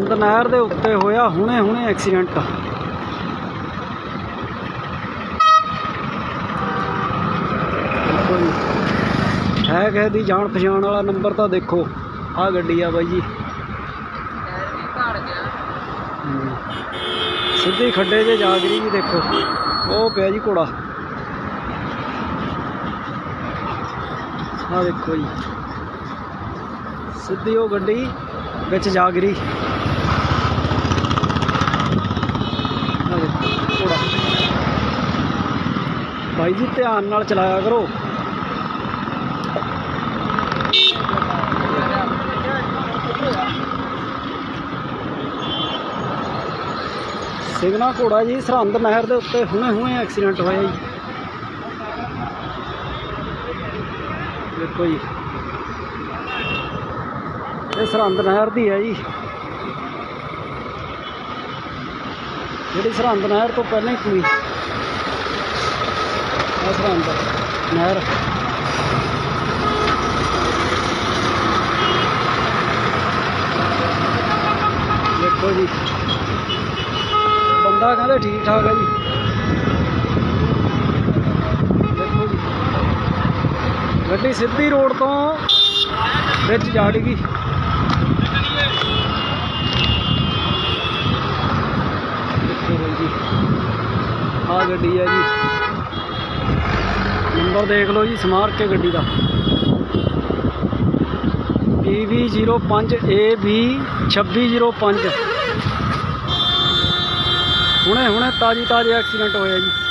ਸਰਹੰਦ ਨਹਿਰ ਦੇ ਉੱਤੇ ਹੋਇਆ ਹੁਣੇ ਹੁਣੇ ਐਕਸੀਡੈਂਟ। ਹੈ ਕਿਸੇ ਦੀ ਜਾਣ ਪਛਾਣ ਵਾਲਾ ਨੰਬਰ ਤਾਂ ਦੇਖੋ। ਆਹ ਗੱਡੀ ਆ ਬਾਈ ਜੀ। ਟਾਇਰ ਸਿੱਧੀ ਖੱਡੇ 'ਚ ਜਾ ਗਈ ਜੀ ਦੇਖੋ। ਉਹ ਪਿਆ ਜੀ ਘੋੜਾ। ਆਹ ਦੇਖੋ ਜੀ। ਸਿੱਧੀ ਉਹ ਗੱਡੀ ਵਿੱਚ ਜਾ ਗਈ ਭਾਈ ਜੀ, ਧਿਆਨ ਨਾਲ ਚਲਾਇਆ ਕਰੋ। ਸਿਗਨਾ ਘੋੜਾ ਜੀ, ਸਰਹੰਦ ਨਹਿਰ ਦੇ ਉੱਤੇ ਹੁਣੇ ਹੁਣੇ ਐਕਸੀਡੈਂਟ ਹੋਇਆ ਜੀ। ਦੇਖੋ ਜੀ। ਇਹ ਸਰਹੰਦ ਨਹਿਰ ਦੀ ਹੈ ਜੀ। ਜਿਹੜੀ ਸਰਹੰਦ ਨਹਿਰ ਤੋਂ ਪਹਿਲਾਂ ਹੀ ਪੂਰੀ ਇਹ ਸਰਹੰਦ ਨਹਿਰ। ਦੇਖੋ ਜੀ। ਬੰਦਾ ਕਹਿੰਦੇ ਠੀਕ ਠਾਕ ਹੈ ਜੀ। ਦੇਖੋ ਜੀ। ਗੱਡੀ ਸਿੱਧੀ ਰੋਡ ਤੋਂ ਵਿੱਚ ਜਾ ਡਿੱਗੀ। ਆ ਗੱਡੀ ਹੈ ਜੀ। ਨੰਬਰ ਦੇਖ ਲਓ ਜੀ ਸਮਾਰ ਕੇ ਗੱਡੀ ਦਾ। PV05 AB 2605 ਹੁਣੇ ਹੁਣੇ ਤਾਜੀ ਤਾਜੀ ਐਕਸੀਡੈਂਟ ਹੋਇਆ ਜੀ।